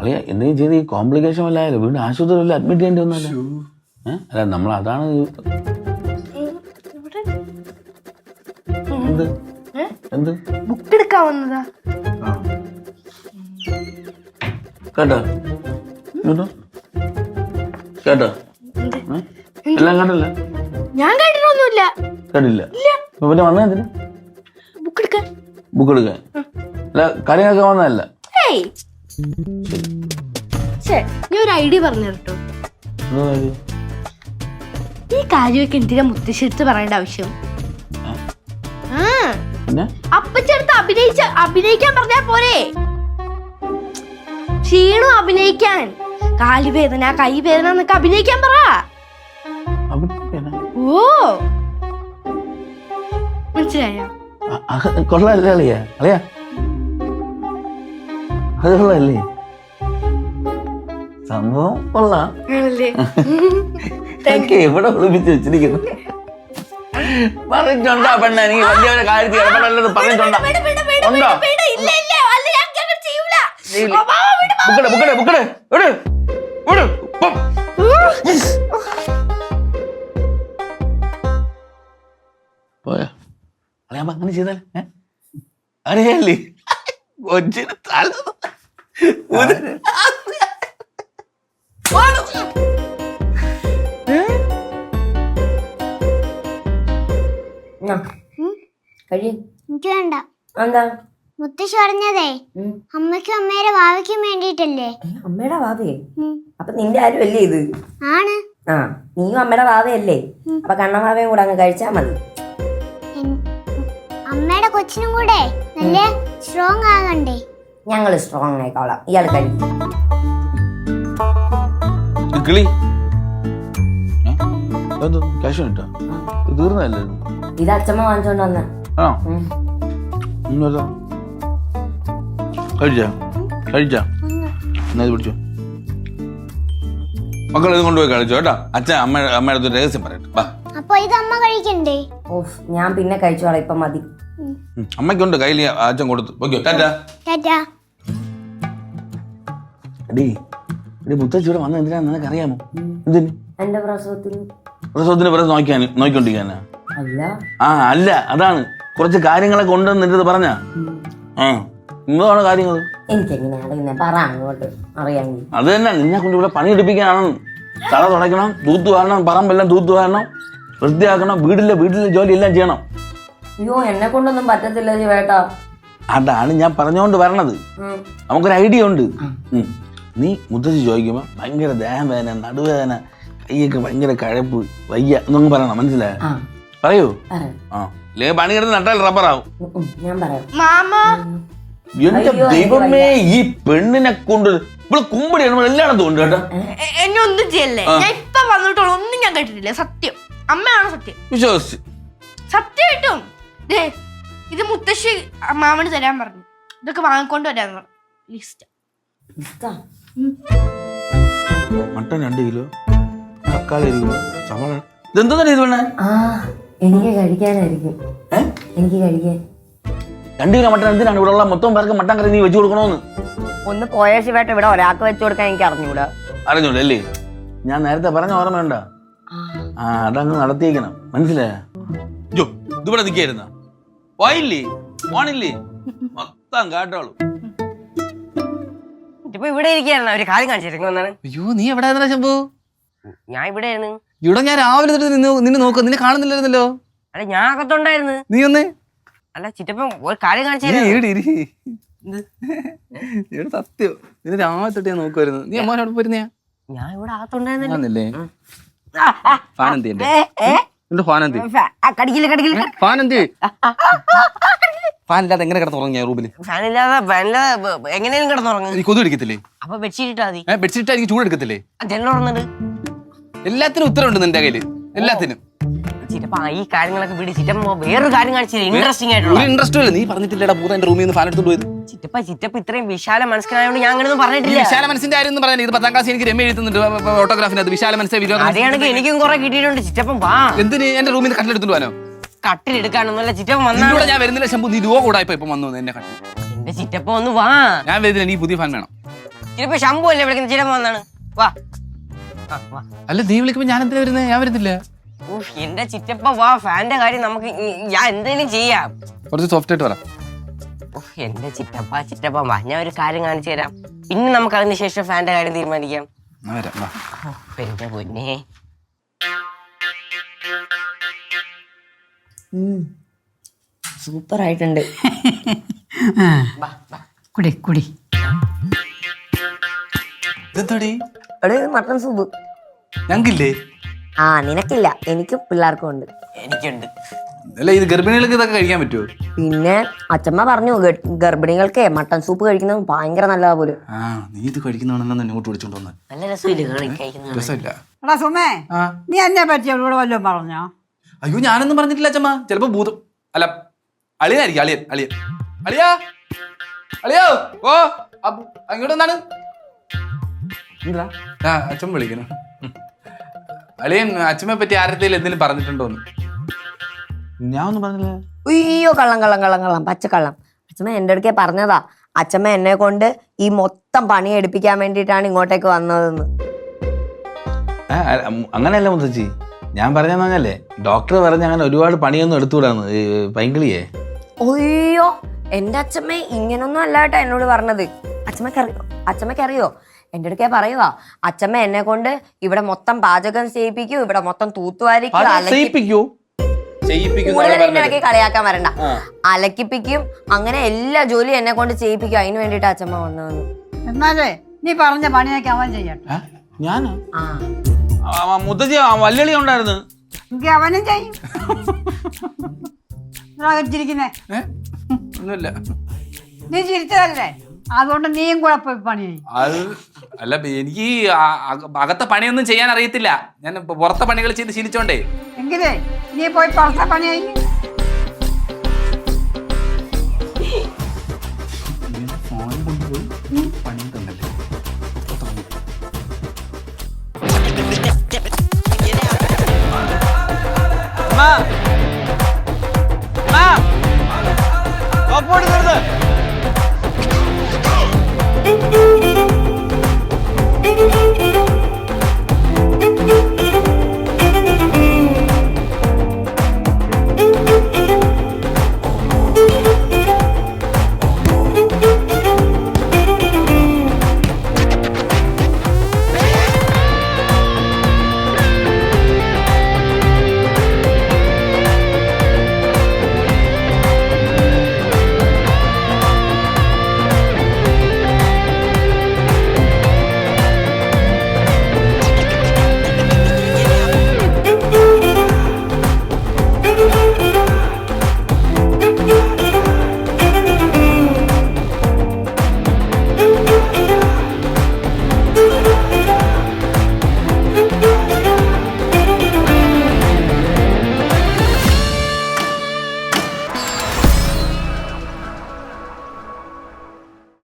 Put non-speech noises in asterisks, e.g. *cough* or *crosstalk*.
അളിയ എന്തെങ്കിലും ചെയ്ത്? ഈ കോംപ്ലിക്കേഷൻ വല്ലായാലോ വീണ്ടും ആശുപത്രിയിൽ വല്ല അഡ്മിറ്റ് ചെയ്യേണ്ടി വന്നല്ല ഏഹ് അല്ല നമ്മൾ അതാണ് എന്ത്? എന്ത്? ബുക്ക് എടുക്കാൻ വന്നതാ. കേട്ടോ? കേട്ടോ? കേട്ടോ? ഏ? എല്ലാം കേട്ടല്ല ഞാൻ കേട്ടിട്ടൊന്നുമില്ല കേട്ടില്ല അപ്പൊ പിന്നെ വന്നതിന് ബുക്ക് എടുക്കാൻ. ബുക്ക് എടുക്കാൻ. അല്ല കാര്യങ്ങളൊക്കെ വന്നതല്ല. ഏയ്. ഛേ, ഞാൻ ഒരു ഐഡിയ പറഞ്ഞു കേട്ടോ ഈ കാര്യമൊക്കെ എന്തിനാ മുത്തശ്ശിടുത്ത് പറയേണ്ട ആവശ്യം? ആ. അപ്പച്ചടുത്ത് അഭിനയിച്ച അഭിനയിക്കാൻ പറഞ്ഞാ പോരെ? ക്ഷീണു അഭിനയിക്കാൻ? കാലുവേദന കൈവേദന എന്നൊക്കെ അഭിനയിക്കാൻ പറ. ഓ. മനസ്സിലായോ? കൊള്ളാല്ലേ അളിയ? അളിയ? അത് കൊള്ളാല്ലേ സംഭവം കൊള്ളാം. *laughs* എവിടെ ഒളിപ്പിച്ച് വെച്ചിരിക്കുന്നു? പറഞ്ഞിട്ടുണ്ടോ പെണ്ണ? എനിക്ക് വലിയ കാര്യത്തിൽ പറഞ്ഞിട്ടുണ്ടോ? ഉണ്ടോ? അങ്ങനെ. ബുക്കടെ ബുക്കടെ ബുക്കടെ. പോയോ? ചെയ്താൽ ഏ? അറിയാല്ലേ കൊച്ചിന് തല ഒരു കഴിയും എനിക്ക് വേണ്ട എന്താ മുത്തശ്ശി പറഞ്ഞതേ. അമ്മയ്ക്കും അമ്മയുടെ ഭാവിക്കും വേണ്ടിട്ടല്ലേ അമ്മയുടെ ഭാവിയെ. അപ്പൊ നിന്റെ ആരും അല്ലേ ഇത്. ആണ്. ആ നീയും അമ്മയുടെ ഭാവയല്ലേ അപ്പൊ കണ്ണമാവയും കൂടെ അങ്ങ് കഴിച്ചാ മതി. അമ്മയുടെ കൊച്ചിനും കൂടെ നല്ല സ്ട്രോങ് ആകണ്ടേ? ഞങ്ങൾ സ്ട്രോങ് ആയിക്കോളാം. ഇയാൾ കഴിക്കും കിളി? എന്തോ? ക്യാഷ് കിട്ടാ ഇത്? ഇത്? അച്ഛമ്മ വാങ്ങിച്ചോണ്ട് വന്ന. ആണോ? ഒന്നുമല്ല കഴിച്ചാ? കഴിച്ചാ? എന്നാ ഇത് പിടിച്ചോ. മക്കൾ ഇത് കൊണ്ടുപോയി കഴിച്ചോ കേട്ടോ? അച്ഛൻ അമ്മ അമ്മയുടെ രഹസ്യം പറയട്ടെ. വാ. അപ്പൊ ഇത് അമ്മ കഴിക്കണ്ടേ? ഓഫ് ഞാൻ പിന്നെ കഴിച്ചോളാം ഇപ്പൊ മതി. അമ്മയ്ക്കുണ്ട് കയ്യിൽ അച്ഛൻ കൊടുത്തു. Okay tata. ടാറ്റാ. എടീ എടി മുത്തച്ഛി ഇവിടെ വന്ന എന്തിനാ നിനക്ക് അറിയാമോ എന്തിന്? എന്റെ പ്രസവത്തിന്. പ്രസവത്തിന് പ്രസവം നോക്കിയാൻ നോക്കിക്കൊണ്ടിരിക്കാനാ അല്ല. ആ അല്ല അതാണ്. കുറച്ച് കാര്യങ്ങളെ ഉണ്ടെന്ന് നിന്റെ പറഞ്ഞ? ആ എന്താണ് കാര്യങ്ങൾ അത് തന്നെ നിന്നെ കൊണ്ട് ഇവിടെ പണിയെടുപ്പിക്കാനാണ്. തല തുടയ്ക്കണം തൂത്തു വാരണം പറമ്പെല്ലാം തൂത്തു വാരണം വൃത്തിയാക്കണം വീട്ടിലെ വീട്ടിലെ ജോലി എല്ലാം ചെയ്യണം. അയ്യോ എന്നെ കൊണ്ടൊന്നും പറ്റത്തില്ല ചേട്ടാ. അതാണ് ഞാൻ പറഞ്ഞുകൊണ്ട് വരണത്. നമുക്കൊരു ഐഡിയ ഉണ്ട്. നീ മുത്തശ്ശി ചോദിക്കുമ്പോൾ ഭയങ്കര ദേഹം വേദന നടുവേദന കൈയൊക്കെ ഭയങ്കര കഴപ്പ് വയ്യ എന്നൊന്നും പറയണം മനസ്സിലായ? പറയൂ. ആ. ഇല്ലെങ്കിൽ പണി കിടന്ന് നട്ടാൽ റബ്ബറാവും ഉം, ഉം, ഞാൻ പറയാം. മാമ. എന്റെ ദൈവമേ ഈ പെണ്ണിനെ കൊണ്ട് ഇവിടെ കുമ്പടി നമ്മൾ തോന്നുന്നു കേട്ടോ. എന്നെ ഒന്നും ചെയ്യല്ലേ? ഞാൻ ഇപ്പൊ വന്നിട്ടുള്ളൂ ഒന്നും ഞാൻ കേട്ടിട്ടില്ല സത്യം. അമ്മയാണ് സത്യം? വിശ്വസിച്ച്. സത്യമായിട്ടും ദേ ഇത് മുത്തശ്ശി മാമന് തരാൻ പറഞ്ഞു. ഇതൊക്കെ വാങ്ങിക്കൊണ്ട് വരാൻ പറഞ്ഞു. ലിസ്റ്റ്. മട്ടൻ രണ്ട് കിലോ തക്കാളി ഒരു കിലോ സവാള. ഇതെന്താ ഇത് വേണേ ആ എനിക്ക് കഴിക്കാനായിരിക്കും. എനിക്ക് കഴിക്കാൻ. രണ്ട് കിലോ മട്ടൻ എന്തിനാണ്? ഇവിടെ ഉള്ള മൊത്തം പേർക്ക് മട്ടൻ കറി നീ വെച്ചു കൊടുക്കണോന്ന്. ഒന്ന് പോയ ശിവായിട്ട് ഇവിടെ ഒരാൾക്ക് വെച്ചു കൊടുക്കാൻ എനിക്ക് അറിഞ്ഞൂടാ. അറിഞ്ഞൂടെ അല്ലേ? ഞാൻ നേരത്തെ പറഞ്ഞ ഓർമ്മയുണ്ട ആ. അതങ്ങ് നടത്തിയേക്കണം. മനസ്സിലായോ? ജോ ഇതിവിടെ നിൽക്കായിരുന്ന? പോയില്ലേ? പോണില്ലേ? മൊത്തം കേട്ടോളൂ ഇപ്പൊ ഇവിടെ ഇരിക്കുകയായിരുന്നു കാര്യം അയ്യോ നീ എവിടെ ആയിരുന്നടാ ശംഭു ഞാൻ ഇവിടെ ആയിരുന്നു ഇവിടെ ഞാൻ രാവിലെ തൊട്ട് നിന്നെ നിന്നെ നോക്കുക നിന്നെ കാണുന്നില്ലായിരുന്നല്ലോ അല്ല ഞാൻ അകത്തുണ്ടായിരുന്നു നീ ഒന്ന് അല്ല ചിറ്റപ്പം ഒരു കാര്യം കാണിച്ചു സത്യം നിന്നെ രാവിലെ തൊട്ട് ഞാൻ നോക്കുമായിരുന്നു നീ അമ്മോനോട് പോയിരുന്നേ ഞാൻ ഇവിടെ അകത്തുണ്ടായിരുന്നില്ലേ ഫാൻ എന്ത് ഫാൻ എന്ത് കടിക്കില്ല കടിക്കില്ല ഫാൻ എന്ത് ഫാൻ ഇല്ലാതെ എങ്ങനെ കിടന്നുറങ്ങി ഞാൻ റൂമിൽ ഫാനില്ലാതെ ഫാനില്ലാതെ എങ്ങനെയും കിടന്നുറങ്ങും. ഈ കൊതു എടുക്കത്തില്ലേ അപ്പൊ ബെഡ്ഷീറ്റ് ഇട്ടാ മതി. ബെഡ്ഷീറ്റ് എനിക്ക് ചൂടെടുക്കത്തില്ലേ ജനൽ തുറന്നിട്ട് എല്ലാത്തിനും ഉത്തരവുണ്ട് നിന്റെ കയ്യിൽ. എല്ലാത്തിനും. ചിറ്റപ്പ ഈ കാര്യങ്ങളൊക്കെ വിട് ചിറ്റപ്പ വേറൊരു കാര്യം കാണിച്ചില്ല ഇൻട്രസ്റ്റിംഗ് ആയിട്ടുള്ള. ഒരു ഇൻട്രസ്റ്റ് ഇല്ല. നീ പറഞ്ഞിട്ടില്ലടാ പൂത എന്റെ റൂമിൽ നിന്ന് ഫാൻ എടുത്തോണ്ട് പോയത്. ചിറ്റപ്പ ചിറ്റപ്പ ഇത്രയും വിശാല മനസ്സിലായതുകൊണ്ട് ഞാൻ അങ്ങനെയൊന്നും പറഞ്ഞിട്ടില്ല. വിശാല മനസ്സിന്റെ കാര്യം ഒന്നും പറയാൻ ഇത് പത്താം ക്ലാസ് എനിക്ക് രമ്യ എഴുതുന്നുണ്ട് ഓട്ടോഗ്രാഫിനകത്ത് വിശാല മനസ്സേ വിരോധം അതെയാണെങ്കിൽ എനിക്കും കുറെ കിട്ടിയിട്ടുണ്ട് ചിറ്റപ്പം വാ. എന്തിന്? എന്റെ റൂമിൽ നിന്ന് കട്ടിലെടുത്തോണ്ട് പോകാനോ? കട്ടിലെടുക്കാനൊന്നുമല്ല ചിറ്റപ്പൻ നിന്റെ വന്നാ കൂടെ ഞാൻ വരുന്നില്ല ശംഭു. നീ രൂപ കൂടാ ഇപ്പൊ വന്നു എന്നെ കണ്ടു എന്റെ ചിറ്റപ്പ ഒന്ന് വാ. ഞാൻ വരുന്നില്ല നീ പുതിയ ഫാൻ വേണം. ചിലപ്പോ ശംഭു അല്ലേ വിളിക്കുന്ന ചിലപ്പോ വന്നാണ്. വാ. ആ, വാ. അല്ല നീ വിളിക്കുമ്പോ ഞാൻ എന്തിനാ വരുന്നത് ഞാൻ വരുന്നില്ല. ഉഫ്, എന്റെ ചിറ്റപ്പ വാ. ഫാന്റെ കാര്യം നമുക്ക് ഞാൻ എന്തെങ്കിലും ചെയ്യാം. കുറച്ച് സോഫ്റ്റ് ആയിട്ട് പറ ഉഫ്, എന്റെ ചിറ്റപ്പ ചിറ്റപ്പ വാ. ഞാൻ ഒരു കാര്യം കാണിച്ചു തരാം. പിന്നെ നമുക്ക് അതിന് ശേഷം ഫാന്റെ കാര്യം തീരുമാനിക്കാം. എന്നാ വരാം വാ. ഉഫ്, എന്റെ പൊന്നേ. സൂപ്പർ ആയിട്ടുണ്ട്. കുടി കുടി. ഇതെന്താടി? എടേ മട്ടൺ സൂപ്പ്. ഞങ്ങൾക്കില്ലേ? ആ നിനക്കില്ല. എനിക്ക് പിള്ളേർക്കും ഉണ്ട്. എനിക്കുണ്ട്. അല്ല ഇത് ഗർഭിണികൾക്ക് ഇതൊക്കെ കഴിക്കാൻ പറ്റുമോ പിന്നെ അച്ഛമ്മ പറഞ്ഞു ഗ- ഗർഭിണികൾക്ക് മട്ടൺ സൂപ്പ് കഴിക്കുന്നത് ഭയങ്കര നല്ലതാ പോലും. ആ നീ ഇത് കഴിക്കുന്നതാണെന്ന് ഇങ്ങോട്ട് വിളിച്ചോണ്ട് വന്നത് നല്ല രസമില്ല? കഴിക്കുന്നത് രസമില്ല. എടാ സുമേ ആ. നീ എന്നെ പറ്റി അവളോട് വല്ലതും പറഞ്ഞോ? അയ്യോ ഞാനൊന്നും പറഞ്ഞിട്ടില്ല അച്ഛമ്മ. ചിലപ്പോ ഭൂതം അല്ല അളിയനായിരിക്കും അളിയൻ അളിയൻ. അളിയാ അളിയോ ഓ അങ്ങോട്ട് എന്താണ് എന്താ? ആ അച്ഛൻ വിളിക്കണം അളിയൻ അച്ഛമ്മയെ പറ്റി ആരുടെ എന്തെങ്കിലും പറഞ്ഞിട്ടുണ്ടോന്ന് ഞാൻ ഒന്നും പറഞ്ഞില്ല അയ്യോ കള്ളം കള്ളം കള്ളം കള്ളം പച്ചക്കള്ളം അച്ഛമ്മ എന്റെ അടുക്കെ പറഞ്ഞതാ. അച്ഛമ്മ എന്നെ കൊണ്ട് ഈ മൊത്തം പണി എടുപ്പിക്കാൻ വേണ്ടിയിട്ടാണ് ഇങ്ങോട്ടേക്ക് വന്നതെന്ന്. അങ്ങനെയല്ല മുത്തച്ഛി ഞാൻ പറഞ്ഞെന്ന് പറഞ്ഞല്ലേ ഡോക്ടർ പറഞ്ഞ അങ്ങനെ ഒരുപാട് പണിയൊന്നും എടുത്തുകൂടാന്ന് ഈ പൈങ്കിളിയെ? ഒയ്യോ എന്റെ അച്ഛമ്മ ഇങ്ങനൊന്നും അല്ല കേട്ടോ എന്നോട് പറഞ്ഞത്. അച്ഛമ്മക്ക് അറിയോ അച്ഛമ്മക്ക് അറിയോ? എന്റെ അടുക്കെ പറയുവാ അച്ഛമ്മ എന്നെ കൊണ്ട് ഇവിടെ മൊത്തം പാചകം ചെയ്യിപ്പിക്കും ഇവിടെ മൊത്തം തൂത്തുവാരിക്കും അലക്കി ചെയ്യിപ്പിക്കൂ? കൂടുതൽ എന്നെ ഇടയ്ക്ക് കളിയാക്കാൻ വരണ്ട. അലക്കിപ്പിക്കും അങ്ങനെ എല്ലാ ജോലിയും എന്നെ കൊണ്ട് ചെയ്യിപ്പിക്കും അതിന് വേണ്ടിട്ട് അച്ഛമ്മ വന്നു എന്നാലേ നീ പറഞ്ഞ പണിയൊക്കെ അവൻ ചെയ്യട്ടെ. ഞാനാ? ആ, മുത്തച്ഛി വല്ലളി ഉണ്ടായിരുന്നു. എങ്കിൽ അവനും ചെയ്യും. ചിരിക്കുന്നേ? ഒന്നുമില്ല. നീ ചിരിച്ചതല്ലേ? അതുകൊണ്ട് നീയും കൂടെ പോയി പണി അത് അല്ല എനിക്ക് അകത്തെ പണിയൊന്നും ചെയ്യാൻ അറിയത്തില്ല. ഞാൻ പുറത്തെ പണികൾ ചെയ്ത് ശീലിച്ചോണ്ടേ. എങ്കിലേ നീ പോയി പുറത്തെ പണിയായി ചെയ്യും.